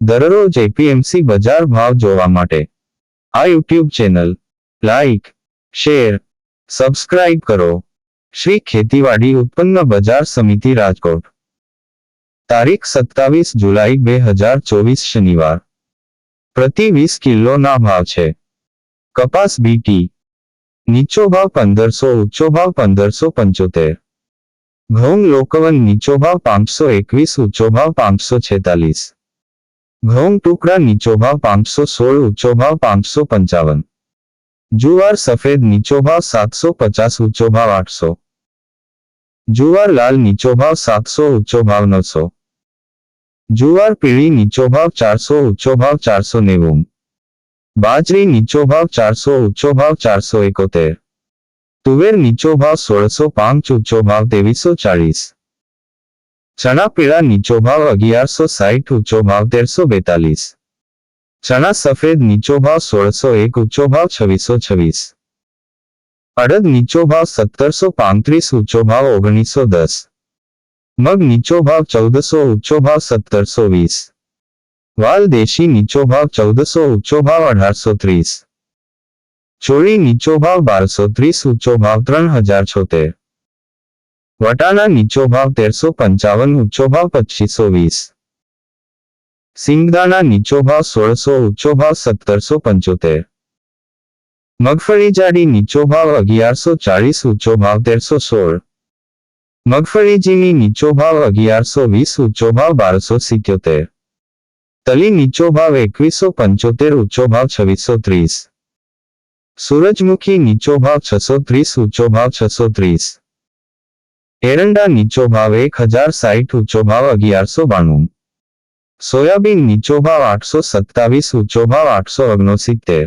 દરરોજ એપીએમસી બજાર ભાવ જોવા માટે. આ YouTube channel, like, share, subscribe કરો. શ્રી ખેતીવાડી ઉત્પન્ન બજાર સમિતિ રાજકોટ. તારીખ સત્તાવીસ જુલાઈ બે હજાર ચોવીસ શનિવાર. પ્રતિ વીસ કિલોના ભાવ છે. કપાસ બીટી નીચો ભાવ પંદરસો ઊંચો ભાવ પંદરસો પંચોતેર. ઘઉં લોકવન નીચો ભાવ પાંચસો એકવીસ ઊંચો ભાવ પાંચસો છેતાલીસ. ઘઉં ટુકડા નીચો ભાવ પાંચસો સોળ ઊંચો ભાવ પાંચસો પંચાવન જુવાર સફેદ નીચો ભાવ સાતસો પચાસ ઊંચો ભાવ આઠસો જુવાર લાલ નીચો ભાવ સાતસો ઊંચો ભાવ નવસો જુવાર પીળી નીચો ભાવ ચારસો ઊંચો ભાવ ચારસો નેવું બાજરી નીચો ભાવ ચારસો ઊંચો ભાવ ચારસો એકોતેર તુવેર નીચો ભાવ સોળસો પાંચ ઊંચો ભાવ ત્રેવીસો ચાળીસ ચણા પીળા નીચો ભાવ અગિયારસો સાઠ ઊંચો ભાવ તેરસો બેતાલીસ ચણા સફેદ નીચો ભાવ સોળસો એક ઊંચો ભાવ છવ્વીસો છવ્વીસ અડદ નીચો ભાવ સત્તરસો પાંત્રીસ ઊંચો ભાવ ઓગણીસો દસ મગ નીચો ભાવ ચૌદસો ઊંચો ભાવ સત્તરસો વીસ વાલ દેશી નીચો ભાવ ચૌદસો ઊંચો ભાવ અઢારસો ત્રીસ ચોળી નીચો ભાવ બારસો ત્રીસ ઊંચો ભાવ ત્રણ હજાર છોતેર વટાણા નીચો ભાવ તેરસો પંચાવન ઊંચો ભાવ પચીસો વીસ સિંગદાણા નીચો ભાવ સોળસો ઊંચો ભાવ સત્તરસો પંચોતેર મગફળી જાડી નીચો ભાવ અગિયારસો ચાળીસ ઊંચો ભાવ તેરસો સોળ મગફળી ઝીણી નીચો ભાવ અગિયારસો વીસ ઊંચો ભાવ બારસો સિત્યોતેર તલી નીચો ભાવ એકવીસો પંચોતેર ઊંચો ભાવ છવ્વીસો ત્રીસ સૂરજમુખી નીચો ભાવ છસો ત્રીસ ઊંચો ભાવ છસો ત્રીસ એરંડા નીચો ભાવ એક હજાર સાઠ ઊંચો ભાવ અગિયારસો બાણું સોયાબીન નીચો ભાવ આઠસો સત્તાવીસ ઊંચો ભાવ આઠસો ઓગણસિત્તેર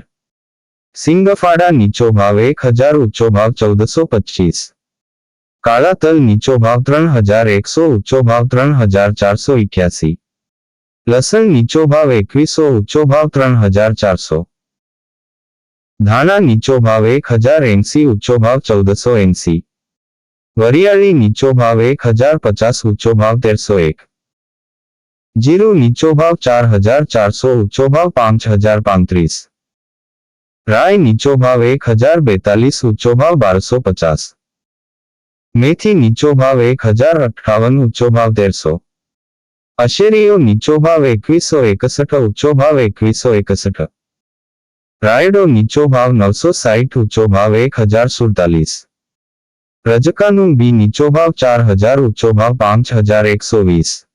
સિંગફાડા નીચો ભાવ એક હજાર ઊંચો ભાવ ચૌદસો પચીસ કાળા તલ નીચો ભાવ ત્રણ હજાર એકસો ઊંચો ભાવ ત્રણ હજાર ચારસો ઇઠ્યાસી લસણ નીચો ભાવ એકવીસો ઊંચો ભાવ ત્રણ હજાર ચારસો ધાણા નીચો ભાવ એક હજાર એંસી ઊંચો ભાવ ચૌદસો એંસી વરિયાળી નીચો ભાવ એક હજાર પચાસ ઊંચો ભાવ તેરસો એક જીરું નીચો ભાવ ચાર હજાર ચારસો ઊંચો ભાવ પાંચ હજાર પાંત્રીસ રાય નીચો ભાવ એક હજાર બેતાલીસ ઊંચો ભાવ બારસો પચાસ મેથી નીચો ભાવ એક હજાર અઠ્ઠાવન ઊંચો ભાવ તેરસો અશેરીઓ નીચો ભાવ એકવીસો એકસઠ ઊંચો ભાવ એકવીસો એકસઠ રાયડો નીચો ભાવ નવસો સાઠ ઊંચો ભાવ એક હજાર સુડતાલીસ રજકાનું બી નીચો ભાવ ચાર હજાર, ઊંચો ભાવ પાંચ હજાર એકસો વીસ.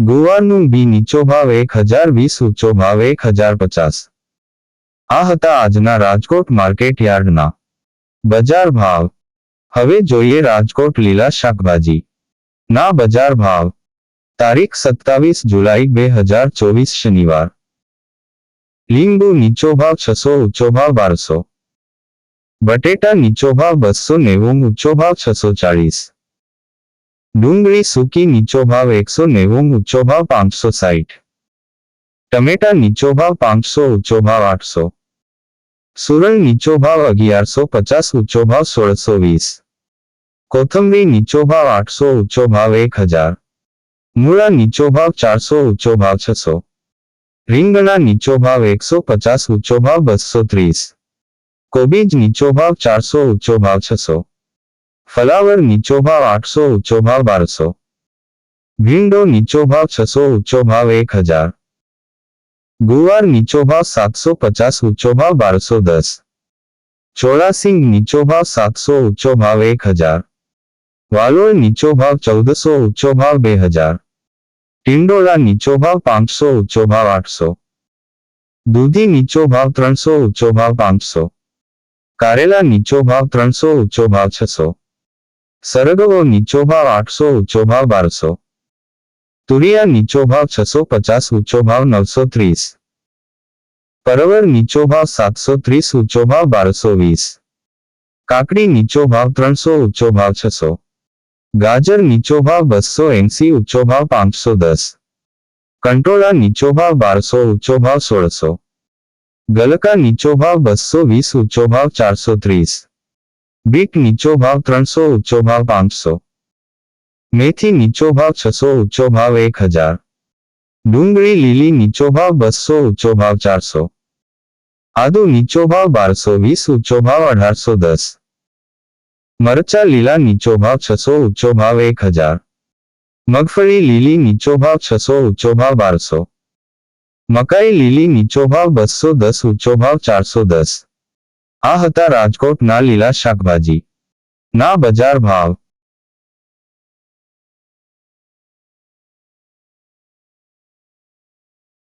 ગુવારનું બી નીચો ભાવ એક હજાર વીસ, ઊંચો ભાવ એક હજાર પચાસ. આ હતા આજના રાજકોટ માર્કેટ યાર્ડના. બજાર ભાવ. હવે જોઈએ રાજકોટ લીલા શાકભાજી. ના બજાર ભાવ. તારીખ સત્તાવીસ જુલાઈ બે હજાર ચોવીસ શનિવાર. લીંબુ નીચો ભાવ છસો, ઊંચો ભાવ બારસો. બટેટા નીચો ભાવ બસો નેવું ઊંચો ભાવ છસો ચાળીસ ડુંગળી સૂકી નીચો ભાવ એકસો નેવું ઊંચો ભાવ પાંચસો સાઠ ટમેટા નીચો ભાવ પાંચસો ઊંચો ભાવ આઠસો સુરણ નીચો ભાવ અગિયારસો પચાસ ઊંચો ભાવ સોળસો વીસ કોથંબરી નીચો ભાવ આઠસો ઊંચો ભાવ એક હજાર મૂળા નીચો ભાવ ચારસો ઊંચો ભાવ છસો રીંગણા નીચો ભાવ એકસો પચાસ ઊંચો ભાવ બસો ત્રીસ કોબીજ નીચો ભાવ ચારસો ઊંચો ભાવ છસો ફલાવર નીચો ભાવ આઠસો ઊંચો ભાવ બારસો ભીંડો નીચો ભાવ છસો ઊંચો ભાવ એક હજાર ગુવાર નીચો ભાવ સાતસો પચાસ ઊંચો ભાવ બારસો દસ ચોરાસિંગ નીચો ભાવ સાતસો ઊંચો ભાવ એક હજાર વાલોળ નીચો ભાવ ચૌદસો ઊંચો ભાવ બે હજાર ટિંડોળા નીચો ભાવ પાંચસો ઊંચો ભાવ આઠસો દૂધી નીચો ભાવ ત્રણસો ઊંચો ભાવ પાંચસો કારેલા નીચો ભાવ ત્રણસો, ઊંચો ભાવ છસો. સરગવો નીચો ભાવ આઠસો, ઊંચો ભાવ બારસો. તુરિયા નીચો ભાવ છસો પચાસ, ઊંચો ભાવ નવસો ત્રીસ. પરવર નીચો ભાવ સાતસો ત્રીસ, ઊંચો ભાવ બારસો વીસ. કાકડી નીચો ભાવ ત્રણસો, ઊંચો ભાવ છસો. ગાજર નીચો ભાવ બસો એંસી, ઊંચો ભાવ પાંચસો દસ. કંટોળા નીચો ભાવ બારસો, ઊંચો ભાવ સોળસો. ગલકા નીચો ભાવ બસો વીસ ઊંચો ભાવ ચારસો ત્રીસ બીટ નીચો ભાવ ત્રણસો ઊંચો ભાવ પાંચસો મેથી નીચો ભાવ છસો ઊંચો ભાવ એક હજાર ડુંગળી લીલી નીચો ભાવ બસો ઊંચો ભાવ ચારસો આદુ નીચો ભાવ બારસો વીસ ઊંચો ભાવ અઢારસો દસ મરચા લીલા નીચો ભાવ છસો ઊંચો ભાવ એક હજાર મગફળી લીલી નીચો ભાવ છસો ઊંચો ભાવ બારસો મકાઈ લીલી નીચો ભાવ બસો દસ, ઊંચો ભાવ ચારસો દસ. આ હતા રાજકોટના લીલા શાકભાજી. ના બજાર ભાવ.